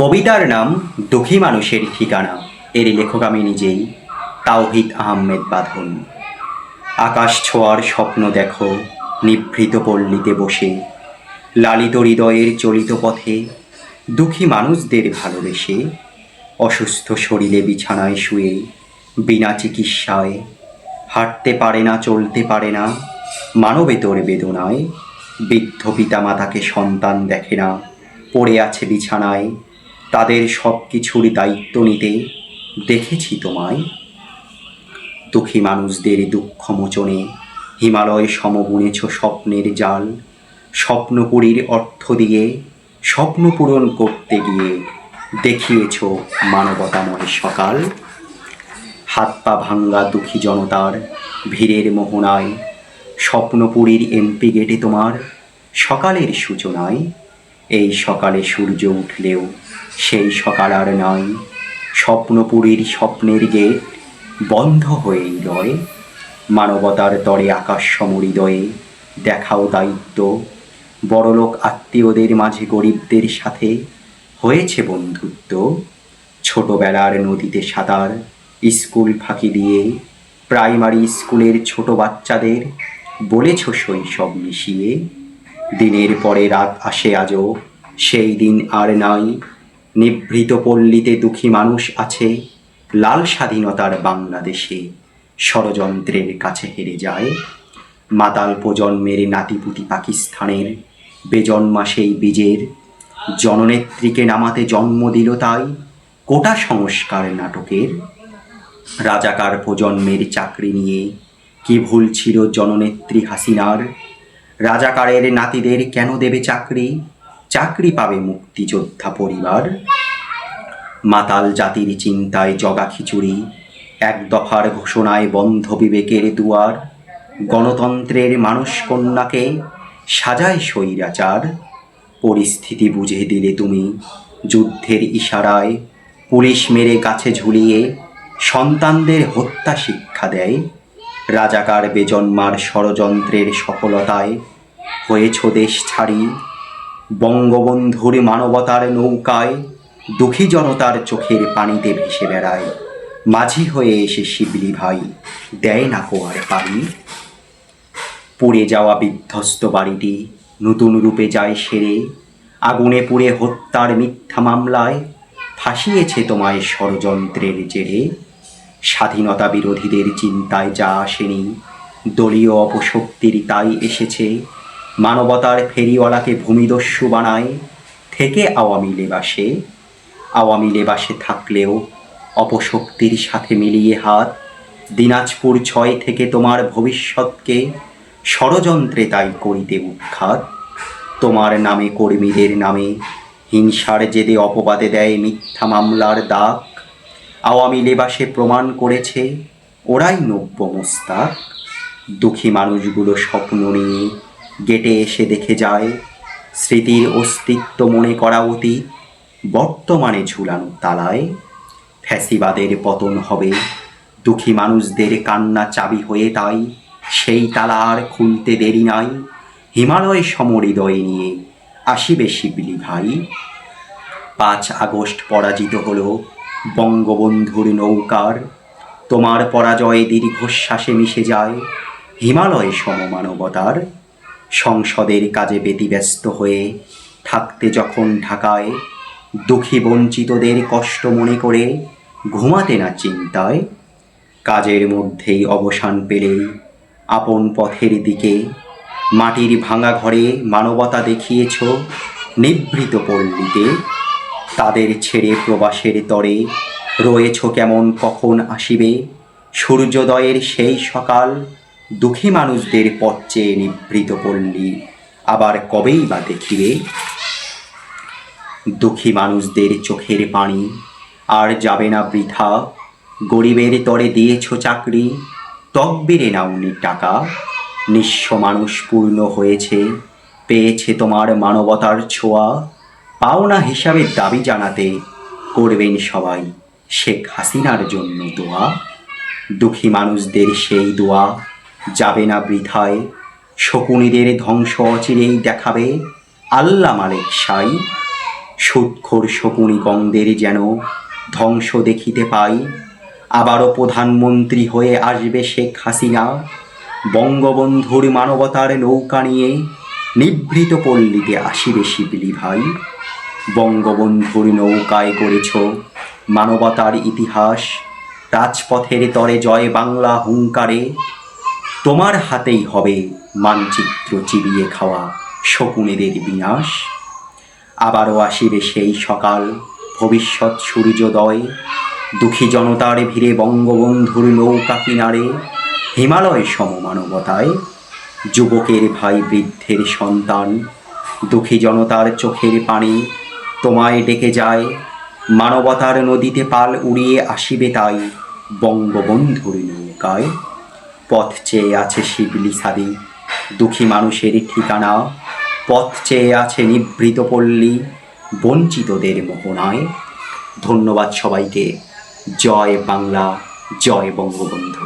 কবিতার নাম দুঃখী মানুষের ঠিকানা। এর লেখক আমি নিজেই, তাওহিদ আহমেদ বাঁধন। আকাশ ছোঁয়ার স্বপ্ন দেখো, নিভৃত পল্লীতে বসে। লালিত হৃদয়ের চলিত পথে দুঃখী মানুষদের ভালোবেসে অসুস্থ শরীরে বিছানায় শুয়ে, বিনা চিকিৎসায় হাঁটতে পারে না, চলতে পারে না, মানবেতর বেদনায় বৃদ্ধ পিতামাতাকে সন্তান দেখে না, পড়ে আছে বিছানায় তাদের সব কিছুর দায়িত্ব নিতে দেখেছি তোমায়। দুঃখী মানুষদের দুঃখ মোচনে হিমালয় সম বুনেছ স্বপ্নের জাল, স্বপ্নপুরীর অর্থ দিয়ে স্বপ্ন পূরণ করতে গিয়ে দেখিয়েছ মানবতাময় সকাল। হাত পা ভাঙ্গা দুঃখী জনতার ভিড়ের মোহনায় স্বপ্নপুরীর এমপি গেটে তোমার সকালের সূচনায় এই সকালে সূর্য উঠলেও, সেই সকাল আর নয় স্বপ্নপুরীর স্বপ্নের গেট বন্ধ হয়েই রয় মানবতার তরে আকাশ সমহৃদয়ে দেখাও দায়িত্ব। বড়লোক আত্মীয়দের মাঝে গরিবদের সাথে হয়েছে বন্ধুত্ব। ছোটবেলার নদীতে সাঁতার, স্কুল ফাঁকি দিয়ে, প্রাইমারি স্কুলের ছোট বাচ্চাদের বলেছ শৈশব মিশিয়ে। দিনের পরে রাত আসে আজও। সেই দিন আর নাই। নিভৃত পল্লীতে দুঃখী মানুষ আছে। লাল স্বাধীনতার বাংলাদেশে ষড়যন্ত্রের কাছে হেরে যায়। মাতাল প্রজন্মের নাতিপুতি পাকিস্তানের বেজন্মা সেই বীজের। জননেত্রীকে নামাতে জন্ম দিল তাই কোটা সংস্কার নাটকের। রাজাকার প্রজন্মের চাকরি নিয়ে কি ভুল ছিল জননেত্রী হাসিনার? রাজাকারের নাতিদের কেন দেবে চাকরি? চাকরি পাবে মুক্তিযোদ্ধা পরিবার। মাতাল জাতির চিন্তায় জগা খিচুড়ি, এক দফার ঘোষণায় বন্ধ বিবেকের দুয়ার। গণতন্ত্রের মানুষ কন্যাকে সাজায় স্বৈরাচার। পরিস্থিতি বুঝে দিলে তুমি যুদ্ধের ইশারায় পুলিশ মেরে কাছে ঝুলিয়ে সন্তানদের হত্যা শিক্ষা দেয়। রাজাকার বেজন্মার ষড়যন্ত্রের সফলতায় হয়েছ দেশ ছাড়ি। বঙ্গবন্ধুর মানবতার নৌকায় দুঃখী জনতার চোখের পানিতে ভেসে বেড়ায় মাঝি হয়ে এসে শিবলি ভাই, দেয় না কোয়ার পানি পুড়ে যাওয়া বিধ্বস্ত বাড়িটি নতুন রূপে যায় সেরে। আগুনে পুড়ে হত্যার মিথ্যা মামলায় ফাঁসিয়েছে তোমায় ষড়যন্ত্রের জেরে। স্বাধীনতা বিরোধীদের চিন্তায় যা আসেনি, দলীয় অপশক্তির তাই এসেছে, মানবতার ফেরিওয়ালাকে ভূমিদস্যু বানায়, থেকে আওয়ামী লেবাসে আওয়ামী লেবাসে থাকলেও অপশক্তির সাথে মিলিয়ে হাত, দিনাজপুর ছয় থেকে তোমার ভবিষ্যৎকে ষড়যন্ত্রে তাই করিতে উৎখাত, তোমার নামে কর্মীদের নামে হিংসার জেদে অপবাদে দেয় মিথ্যা মামলার দাগ আওয়ামী লেবাসে প্রমাণ করেছে, ওরাই নব্য মোস্তাক। দুঃখী মানুষগুলো স্বপ্ন নিয়ে গেটে এসে দেখে যায়, স্মৃতির অস্তিত্ব মনে করা অতীত, বর্তমানে ঝুলানো তালায়। ফ্যাসিবাদের পতন হবে, দুঃখী মানুষদের কান্না চাবি হয়ে তাই, সেই তালা আর খুলতে দেরি নাই। হিমালয় সমহৃদয় নিয়ে আসিবে শিবলি ভাই। পাঁচ আগস্ট পরাজিত হলো বঙ্গবন্ধুর নৌকার, তোমার পরাজয়ে দীর্ঘশ্বাসে মিশে যায়, হিমালয় সমমানবতার, সংসদের কাজে ব্যতিব্যস্ত হয়ে থাকতে যখন ঢাকায় দুঃখী বঞ্চিতদের কষ্ট মনে করে ঘুমাতে না চিন্তায়, কাজের মধ্যেই অবসান পেলেই আপন পথের দিকে মাটির ভাঙা ঘরে মানবতা দেখিয়েছ, নিভৃত পল্লীতে তাদের ছেড়ে প্রবাসের তরে রয়েছ কেমন কখন আসিবে? সূর্যোদয়ের সেই সকাল দুঃখী মানুষদের পথ নিভৃত পল্লী আবার কবেই বা দেখিবে? দুঃখী মানুষদের চোখের পানি, আর যাবে না বৃথা। গরিবের তরে দিয়েছ চাকরি তকবিরে নাওনি টাকা। নিঃস্ব মানুষ পূর্ণ হয়েছে, পেয়েছে তোমার মানবতার ছোঁয়া। পাওনা হিসাবে দাবি জানাতে করবেন সবাই শেখ হাসিনার জন্য দোয়া। দুঃখী মানুষদের সেই দোয়া যাবে না বৃথায়। শকুনিদের ধ্বংস অচিরেই দেখাবে আল্লা মালিক সাই। সুৎখোর শকুনি গঙ্গের যেন ধ্বংস দেখিতে পাই। আবারও প্রধানমন্ত্রী হয়ে আসবে শেখ হাসিনা। বঙ্গবন্ধুর মানবতার নৌকা নিয়ে নিভৃত পল্লীতে আসিবে শিবলি ভাই। বঙ্গবন্ধুর নৌকায় গড়েছ মানবতার ইতিহাস, রাজপথের তরে জয় বাংলা হুঙ্কারে। তোমার হাতেই হবে মানচিত্র চিবিয়ে খাওয়া শকুনেদের বিনাশ। আবারও আসিবে সেই সকাল, ভবিষ্যৎ সূর্যোদয়। দুঃখী জনতার ভিড়ে বঙ্গবন্ধুর নৌকা কিনারে, হিমালয় সমমানবতায় যুবকের ভাই বৃদ্ধের সন্তান, দুঃখী জনতার চোখের পানি তোমায় ডেকে যায়। মানবতার নদীতে পাল উড়িয়ে আসিবে তাই বঙ্গবন্ধুর নৌকায়। পথ চেয়ে আছে শিবলি সাদি দুঃখী মানুষের ঠিকানা। পথ চেয়ে আছে নিভৃত পল্লী, বঞ্চিতদের মোহনায়। ধন্যবাদ সবাইকে। জয় বাংলা, জয় বঙ্গবন্ধু।